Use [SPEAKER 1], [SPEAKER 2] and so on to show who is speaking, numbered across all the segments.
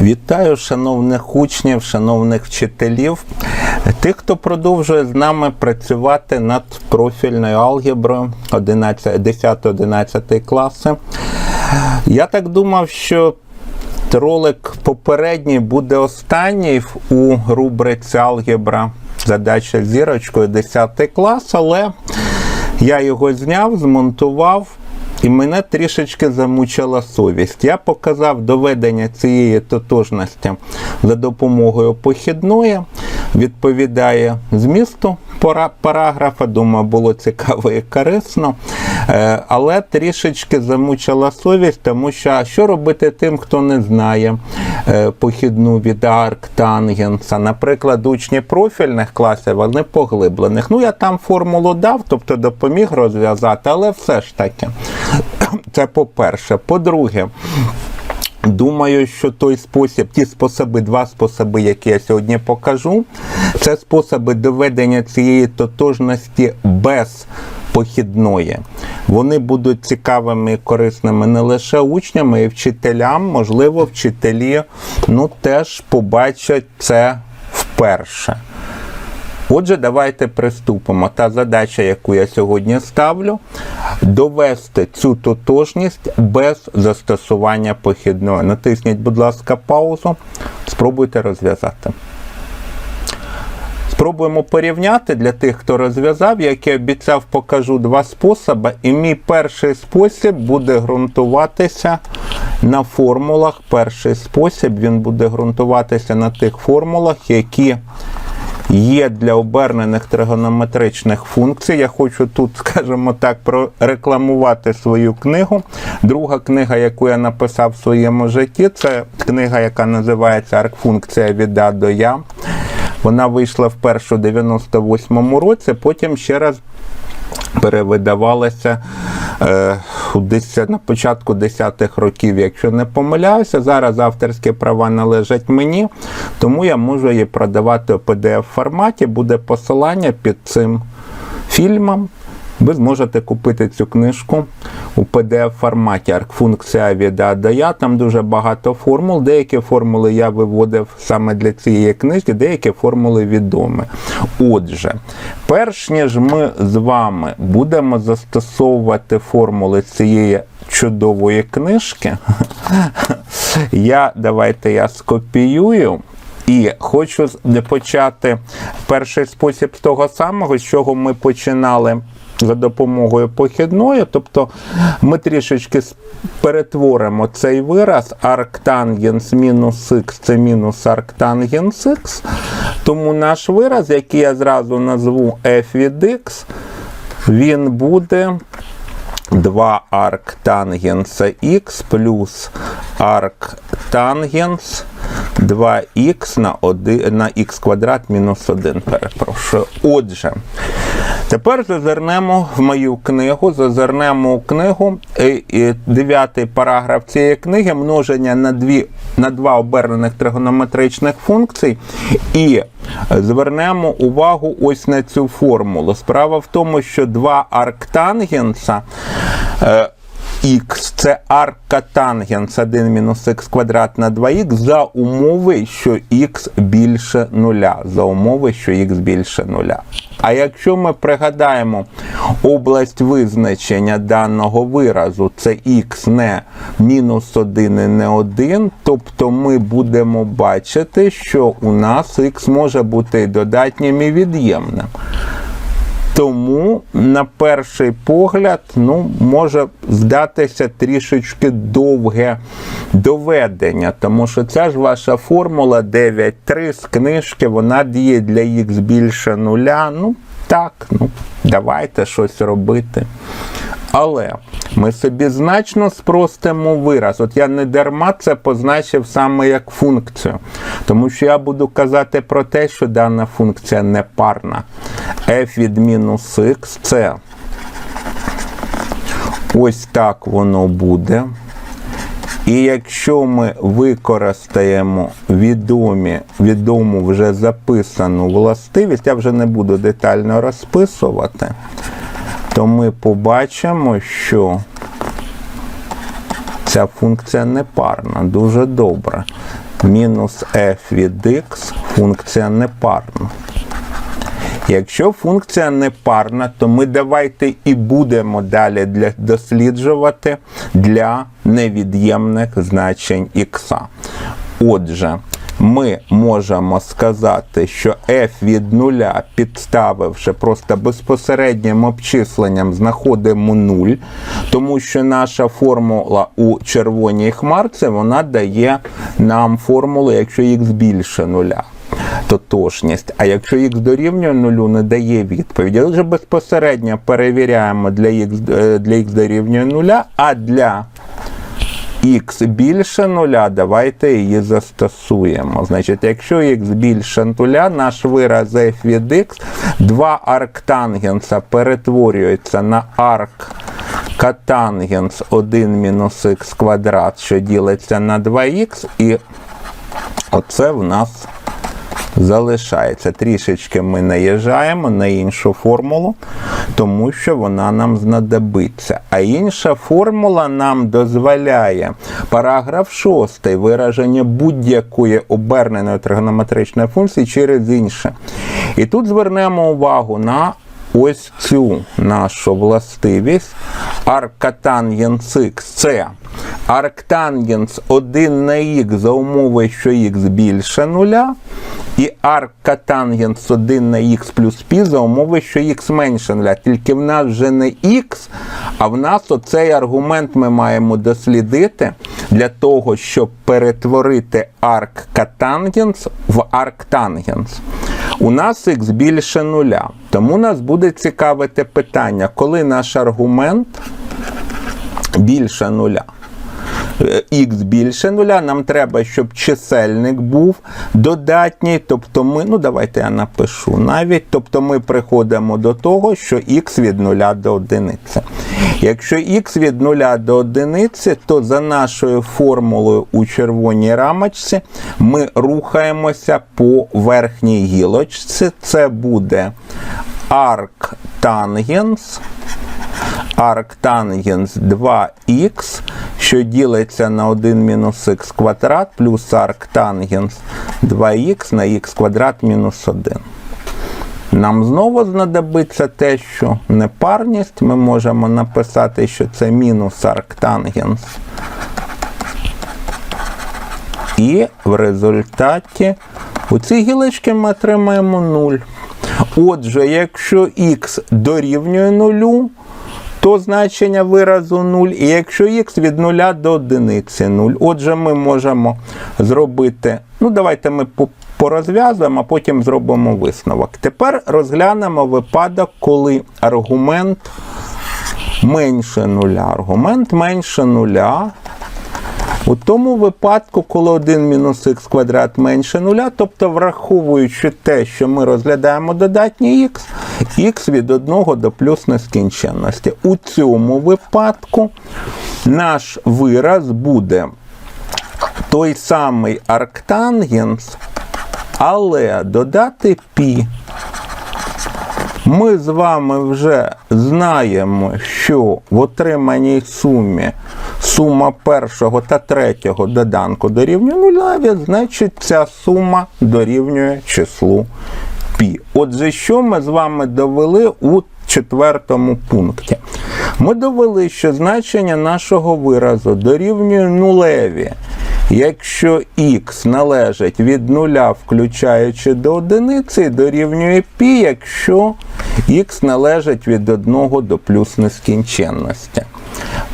[SPEAKER 1] Вітаю шановних учнів, шановних вчителів, тих, хто продовжує з нами працювати над профільною алгеброю 10-11 класи. Я так думав, що ролик попередній буде останній у рубриці алгебра задача зірочкою 10 клас, але я його зняв, змонтував. І мене трішечки замучила совість. Я показав доведення цієї тотожності за допомогою похідної, відповідає змісту пара- параграфа. Думаю, було цікаво і корисно. Е, Але трішечки замучила совість, тому що що робити тим, хто не знає е, похідну від арк тангенса. Наприклад, учні профільних класів, вони поглиблених. Ну, я там формулу дав, тобто допоміг розв'язати, але все ж таки. Це по-перше. По-друге, Думаю, що той спосіб, ті способи, два способи, які я сьогодні покажу, це способи доведення цієї тотожності без похідної. Вони будуть цікавими і корисними не лише учнями і вчителям, можливо, вчителі ну, теж побачать це вперше. Отже, давайте приступимо. Та задача, яку я сьогодні ставлю, довести цю тотожність без застосування похідної. Натисніть, будь ласка, паузу, спробуйте розв'язати. Спробуємо порівняти для тих, хто розв'язав, як я обіцяв, покажу два способи. І мій перший спосіб буде ґрунтуватися на формулах. Перший спосіб він буде ґрунтуватися на тих формулах, які є для обернених тригонометричних функцій. Я хочу тут, скажімо так, прорекламувати свою книгу. Друга книга, яку я написав в своєму житті, це книга, яка називається Аркфункція від А до Я. Вона вийшла вперше у 98-му році, потім ще раз перевидавалася е, у 10, на початку 10-х років, якщо не помиляюся. Зараз авторські права належать мені, тому я можу її продавати у pdf форматі. Буде посилання під цим фільмом. Ви зможете купити цю книжку у pdf форматі аркфункція від А. Там дуже багато формул. Деякі формули я виводив саме для цієї книжки, деякі формули відомі. Отже, перш ніж ми з вами будемо застосовувати формули цієї чудової книжки, я давайте я скопіюю. І хочу почати перший спосіб того самого, з чого ми починали за допомогою похідної. Тобто ми трішечки перетворимо цей вираз арктангенс мінус х це мінус арктангенс х. Тому наш вираз, який я зразу назву f від x, він буде 2 арк тангенса х плюс арк тангенс 2х на, 1, на х квадрат мінус 1, перепрошую. Отже, тепер зазирнемо в мою книгу, зазирнемо у книгу, і, і дев'ятий параграф цієї книги, множення на, дві, на два обернених тригонометричних функцій, і звернемо увагу ось на цю формулу. Справа в тому, що два арктангенса е, х це арка тангенс 1 мінус х квадрат на 2х за умови, що х більше нуля. За умови, що х більше нуля. А якщо ми пригадаємо область визначення даного виразу, це х не мінус 1 і не 1, тобто ми будемо бачити, що у нас х може бути додатнім і від'ємним. Тому, на перший погляд, ну, може здатися трішечки довге доведення, тому що ця ж ваша формула 9.3 з книжки, вона діє для їх більше нуля. Ну, так, ну, давайте щось робити. Але ми собі значно спростимо вираз. От я не дарма це позначив саме як функцію. Тому що я буду казати про те, що дана функція не парна. f від мінус х це ось так воно буде. І якщо ми використаємо відомі, відому вже записану властивість, я вже не буду детально розписувати, то ми побачимо, що Ця функція непарна, дуже добре. Мінус f від x функція непарна. Якщо функція непарна, то ми давайте і будемо далі для, досліджувати для невід'ємних значень х. Отже, ми можемо сказати, що f від нуля, підставивши просто безпосереднім обчисленням, знаходимо 0, тому що наша формула у червоній хмарці вона дає нам формулу, якщо х більше нуля тотожність. А якщо х дорівнює нулю, не дає відповіді. Отже, безпосередньо перевіряємо для х, для х дорівнює нуля, а для х більше нуля, давайте її застосуємо. Значить, якщо х більше нуля, наш вираз f від x, два арктангенса перетворюється на арк катангенс 1 мінус х квадрат, що ділиться на 2х, і оце в нас залишається. Трішечки ми наїжджаємо на іншу формулу, тому що вона нам знадобиться. А інша формула нам дозволяє параграф 6 вираження будь-якої оберненої тригонометричної функції через інше. І тут звернемо увагу на ось цю нашу властивість аркатангенс. Це арктангенс 1 на х за умови, що х більше нуля, і аркатангенс 1 на х плюс π за умови, що х менше нуля. Тільки в нас вже не х, а в нас оцей аргумент ми маємо дослідити для того, щоб перетворити арккатангенс в арктангенс. У нас х більше нуля. Тому нас буде цікавити питання, коли наш аргумент більше нуля. Х більше нуля, нам треба, щоб чисельник був додатній. Тобто ми, ну давайте я напишу навіть. Тобто ми приходимо до того, що х від нуля до одиниці. Якщо х від нуля до одиниці, то за нашою формулою у червоній рамочці ми рухаємося по верхній гілочці. Це буде арктангенс арктангенс 2х, що ділиться на 1 мінус х квадрат, плюс арктангенс 2х на х квадрат мінус 1. Нам знову знадобиться те, що непарність. Ми можемо написати, що це мінус арктангенс. І в результаті у цій гілочці ми отримаємо 0. Отже, якщо х дорівнює нулю, то значення виразу 0, і якщо х від 0 до 1 0. Отже, ми можемо зробити, ну давайте ми порозв'язуємо, а потім зробимо висновок. Тепер розглянемо випадок, коли аргумент менше нуля. Аргумент менше нуля. У тому випадку, коли 1 мінус х квадрат менше нуля, тобто враховуючи те, що ми розглядаємо додатній х, х від 1 до плюс нескінченності. У цьому випадку наш вираз буде той самий арктангенс, але додати пі. Ми з вами вже знаємо, що в отриманій сумі сума першого та третього доданку дорівнює нуляві, значить ця сума дорівнює числу пі. Отже, що ми з вами довели у четвертому пункті? Ми довели, що значення нашого виразу дорівнює нулеві. Якщо х належить від нуля, включаючи до одиниці, дорівнює π, якщо х належить від 1 до плюс нескінченності.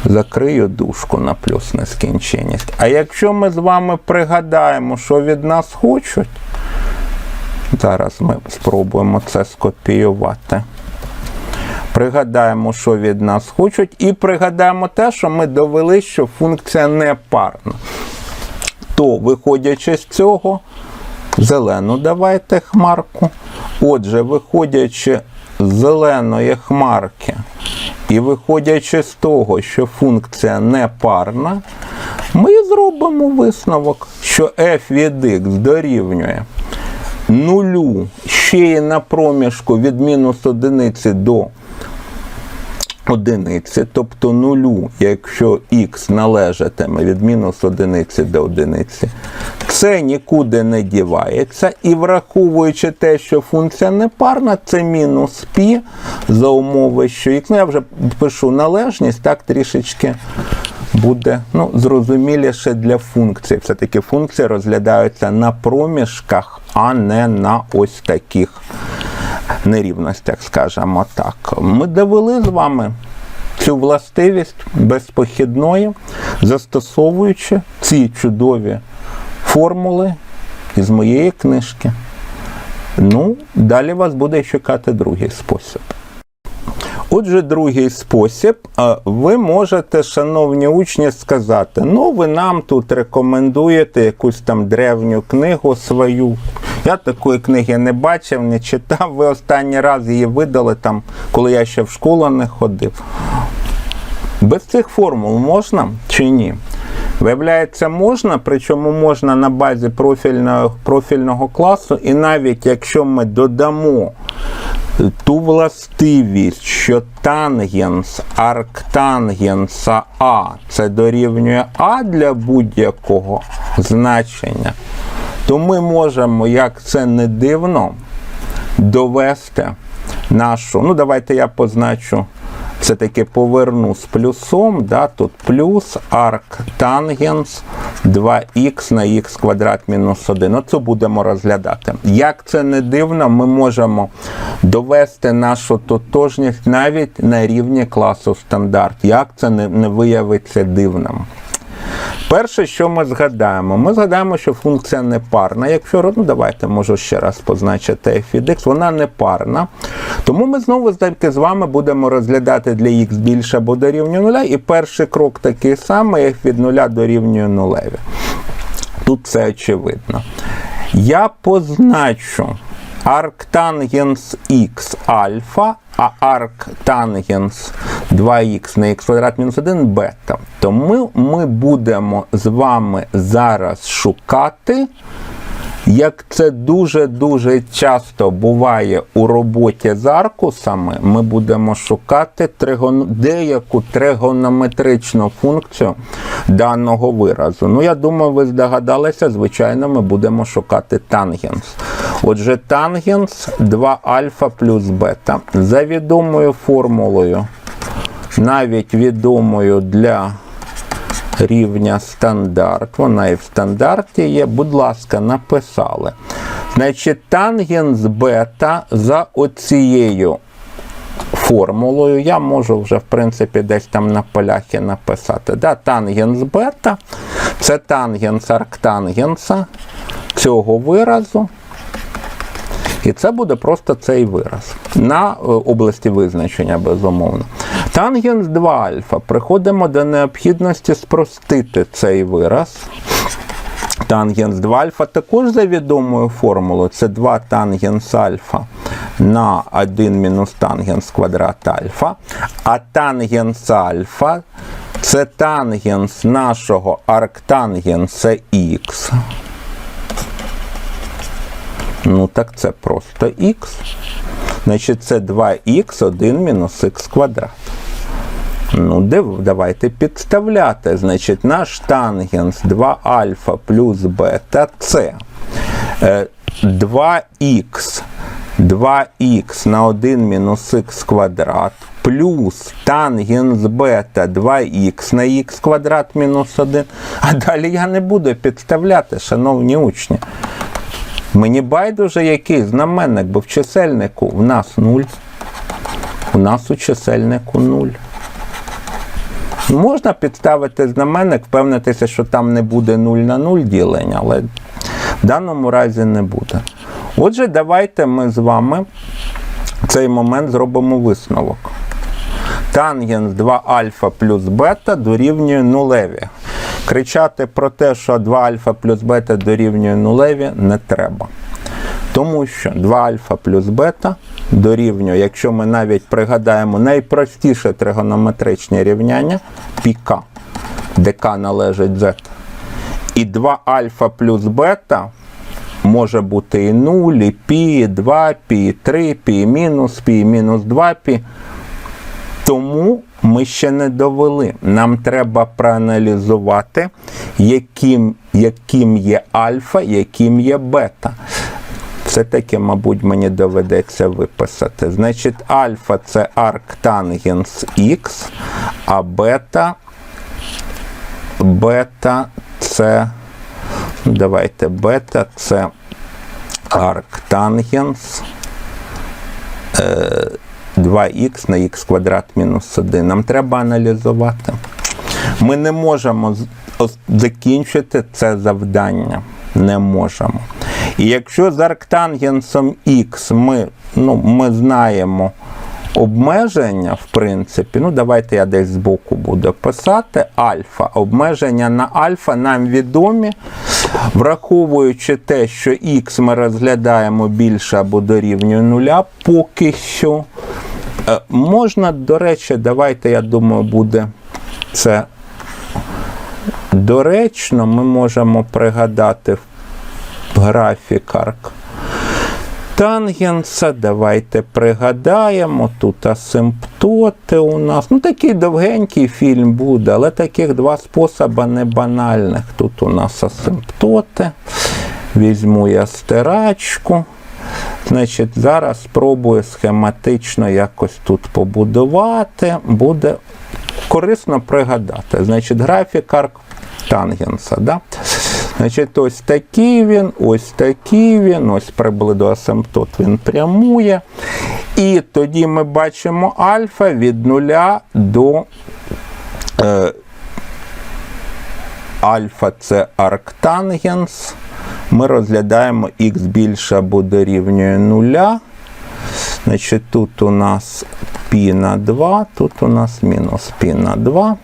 [SPEAKER 1] Закрию дужку на плюс нескінченність. А якщо ми з вами пригадаємо, що від нас хочуть, зараз ми спробуємо це скопіювати. Пригадаємо, що від нас хочуть, і пригадаємо те, що ми довели, що функція не парна. То, виходячи з цього, зелену давайте хмарку. Отже, виходячи з зеленої хмарки, і виходячи з того, що функція не парна, ми зробимо висновок, що f від x дорівнює нулю ще й на проміжку від мінус одиниці до одиниці, тобто нулю, якщо х належатиме від мінус одиниці до одиниці, це нікуди не дівається. І враховуючи те, що функція непарна, це мінус пі за умови, що х. Ну, я вже пишу належність, так трішечки буде ну, зрозуміліше для функцій. Все-таки функції розглядаються на проміжках, а не на ось таких нерівностях, скажімо так. Ми довели з вами цю властивість безпохідної, застосовуючи ці чудові формули із моєї книжки. Ну, далі вас буде чекати другий спосіб. Отже, другий спосіб, ви можете, шановні учні, сказати: ну, ви нам тут рекомендуєте якусь там древню книгу свою. Я такої книги не бачив, не читав. Ви останній раз її видали там, коли я ще в школу не ходив. Без цих формул можна чи ні? Виявляється, можна, причому можна на базі профільного, профільного класу, і навіть якщо ми додамо ту властивість, що тангенс арктангенса А це дорівнює А для будь-якого значення, то ми можемо, як це не дивно, довести нашу. Ну, давайте я позначу. Все-таки поверну з плюсом, да, тут плюс арк тангенс 2х на х квадрат мінус 1. Оце будемо розглядати. Як це не дивно, ми можемо довести нашу тотожність навіть на рівні класу стандарт. Як це не, не виявиться дивним? Перше, що ми згадаємо, ми згадаємо, що функція непарна. Якщо ну давайте можу ще раз позначити f від x, вона непарна. Тому ми знову з вами будемо розглядати для x більше або дорівнює нуля. І перший крок такий самий, f від нуля дорівнює нулеві. Тут це очевидно. Я позначу арктангенс х альфа, а арктангенс 2х на х квадрат мінус 1 бета. Тому ми будемо з вами зараз шукати, як це дуже-дуже часто буває у роботі з аркусами, ми будемо шукати тригон... деяку тригонометричну функцію даного виразу. Ну, я думаю, ви здогадалися, звичайно, ми будемо шукати тангенс. Отже, тангенс 2 альфа плюс бета. За відомою формулою, навіть відомою для рівня стандарт. Вона і в стандарті є. Будь ласка, написали. Значить, тангенс бета за оцією формулою. Я можу вже, в принципі, десь там на поляхи написати. Да, Тангенс бета це тангенс арктангенса цього виразу. І це буде просто цей вираз на е, області визначення, безумовно. Тангенс 2 альфа. Приходимо до необхідності спростити цей вираз. Тангенс 2 альфа також за відомою формулою. Це 2 тангенс альфа на 1 мінус тангенс квадрат альфа. А тангенс альфа це тангенс нашого арктангенса х. Ну, так це просто х. Значить, це 2х 1 мінус х квадрат. Ну, давайте підставляти. Значить, наш тангенс 2 альфа плюс бета це 2х 2х на 1 мінус х квадрат плюс тангенс бета 2х на х квадрат мінус 1. А далі я не буду підставляти, шановні учні. Мені байдуже який знаменник, бо в чисельнику в нас 0. У нас у чисельнику 0. Можна підставити знаменник, впевнитися, що там не буде 0 на 0 ділення, але в даному разі не буде. Отже, давайте ми з вами в цей момент зробимо висновок. Тангенс 2 альфа плюс бета дорівнює нулеві. Кричати про те, що 2 альфа плюс бета дорівнює нулеві, не треба. Тому що 2 альфа плюс бета дорівнює, якщо ми навіть пригадаємо найпростіше тригонометричне рівняння піка, де К належить z. І 2 альфа плюс бета може бути і 0, і пі, і 2 пі, і 3 пі, і мінус пі, і мінус 2 пі. Тому ми ще не довели. Нам треба проаналізувати, яким, яким є альфа, яким є бета. Все-таки, мабуть, мені доведеться виписати. Значить, альфа це арктангенс Х, а бета, бета це. Давайте бета це арктангенс 2х на х квадрат мінус 1. Нам треба аналізувати. Ми не можемо закінчити це завдання. Не можемо. І якщо з арктангенсом х ми, ну, ми знаємо обмеження, в принципі, ну давайте я десь збоку буду писати. Альфа. Обмеження на альфа нам відомі, враховуючи те, що х ми розглядаємо більше або дорівнює нуля, поки що. Е, Можна, до речі, давайте, я думаю, буде це доречно. Ми можемо пригадати графік арк тангенса. Давайте пригадаємо. Тут асимптоти у нас. Ну, такий довгенький фільм буде, але таких два способи не банальних. Тут у нас асимптоти. Візьму я стирачку. Значить, зараз спробую схематично якось тут побудувати. Буде корисно пригадати. Значить, графік арк тангенса. Да? Значить, ось такий він, ось такий він, ось приблизно асимптот він прямує. І тоді ми бачимо альфа від нуля до е, альфа це арктангенс. Ми розглядаємо х більше або дорівнює нуля. Значить, тут у нас π на 2, тут у нас мінус π на 2.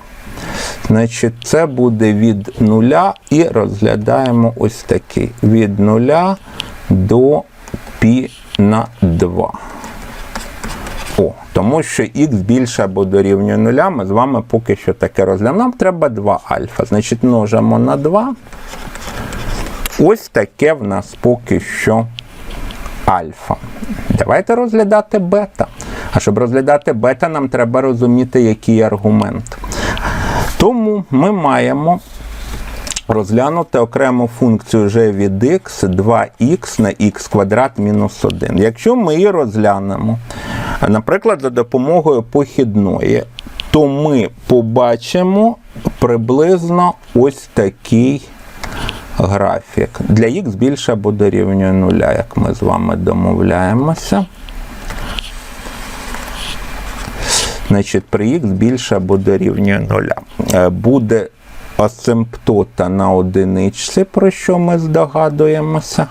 [SPEAKER 1] Значить, це буде від нуля і розглядаємо ось такий. Від нуля до π на 2. О, тому що х більше або дорівнює нуля, ми з вами поки що таке розглядаємо. Нам треба 2 альфа. Значить, множимо на 2. Ось таке в нас поки що альфа. Давайте розглядати бета. А щоб розглядати бета, нам треба розуміти, який аргумент. Тому ми маємо розглянути окрему функцію g від x 2х на х квадрат мінус 1. Якщо ми її розглянемо, наприклад, за допомогою похідної, то ми побачимо приблизно ось такий графік. Для х більше або дорівнює нуля, як ми з вами домовляємося. Значить, при х більше або дорівнює нуля. Е, Буде асимптота на одиничці, про що ми здогадуємося.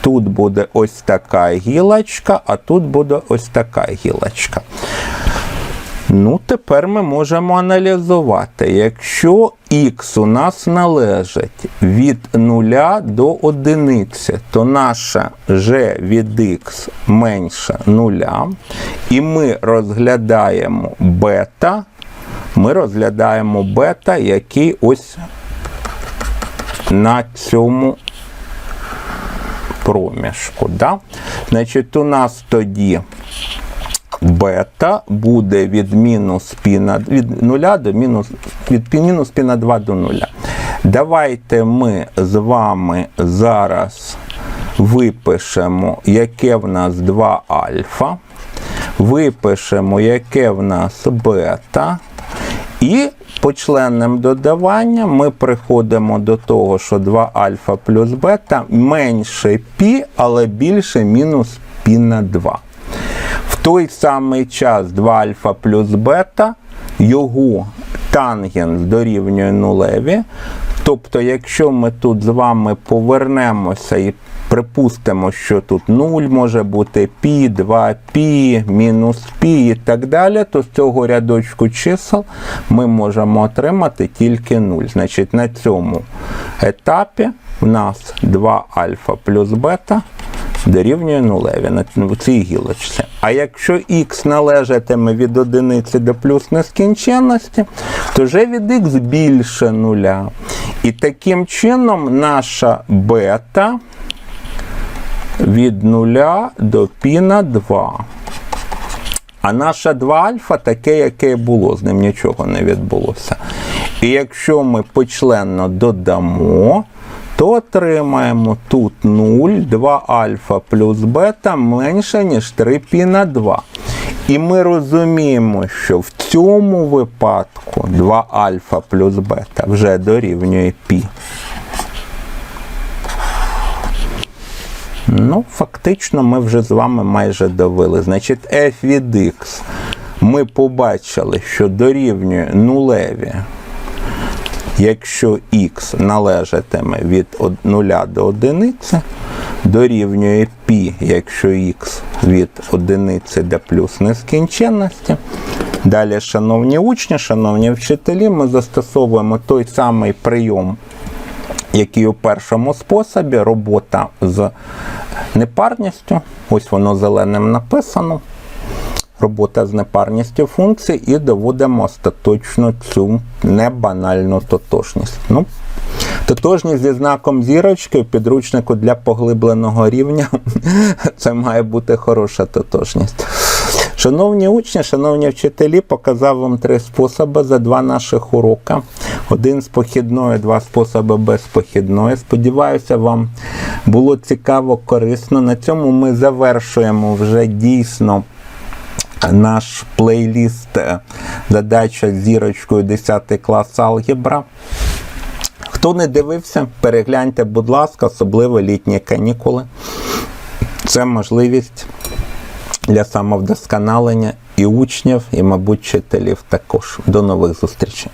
[SPEAKER 1] Тут буде ось така гілочка, а тут буде ось така гілочка. Ну, тепер ми можемо аналізувати. Якщо х у нас належить від 0 до 1, то наша g від х менше 0, і ми розглядаємо бета, ми розглядаємо бета, який ось на цьому проміжку. Да? Значить, у нас тоді бета буде від мінус пі на від 0 до мінус від мінус пі на 2 до 0. Давайте ми з вами зараз випишемо, яке в нас 2 альфа, випишемо, яке в нас бета, і по членним додавання ми приходимо до того, що 2 альфа плюс бета менше пі, але більше мінус пі на 2. В той самий час 2 альфа плюс бета, його тангенс дорівнює нулеві. Тобто, якщо ми тут з вами повернемося і припустимо, що тут 0 може бути пі, 2 пі, мінус пі і так далі, то з цього рядочку чисел ми можемо отримати тільки 0. Значить, на цьому етапі в нас 2 альфа плюс бета дорівнює нулеві на цій гілочці. А якщо х належатиме від одиниці до плюс нескінченності, то вже від х більше нуля. І таким чином наша бета від нуля до пі на 2. А наше 2 альфа таке, яке було, з ним нічого не відбулося. І якщо ми почленно додамо, то отримаємо тут 0, 2 альфа плюс бета менше, ніж 3 пі на 2. І ми розуміємо, що в цьому випадку 2 альфа плюс бета вже дорівнює пі. Ну, фактично, ми вже з вами майже довели. Значить, f від x ми побачили, що дорівнює нулеві, якщо x належатиме від 0 до 1, дорівнює π, якщо x від 1 до плюс нескінченності. Далі, шановні учні, шановні вчителі, ми застосовуємо той самий прийом який у першому способі робота з непарністю. Ось воно зеленим написано. Робота з непарністю функцій і доводимо остаточно цю небанальну тотожність. Ну, Тотожність зі знаком зірочки в підручнику для поглибленого рівня це має бути хороша тотожність. Шановні учні, шановні вчителі, показав вам три способи за два наших урока. Один з похідної, два способи без похідної. Сподіваюся, вам було цікаво, корисно. На цьому ми завершуємо вже дійсно наш плейліст е, задача зірочкою 10 клас алгебра. Хто не дивився, перегляньте, будь ласка, особливо літні канікули. Це можливість для самовдосконалення і учнів, і, мабуть, вчителів також. До нових зустрічей.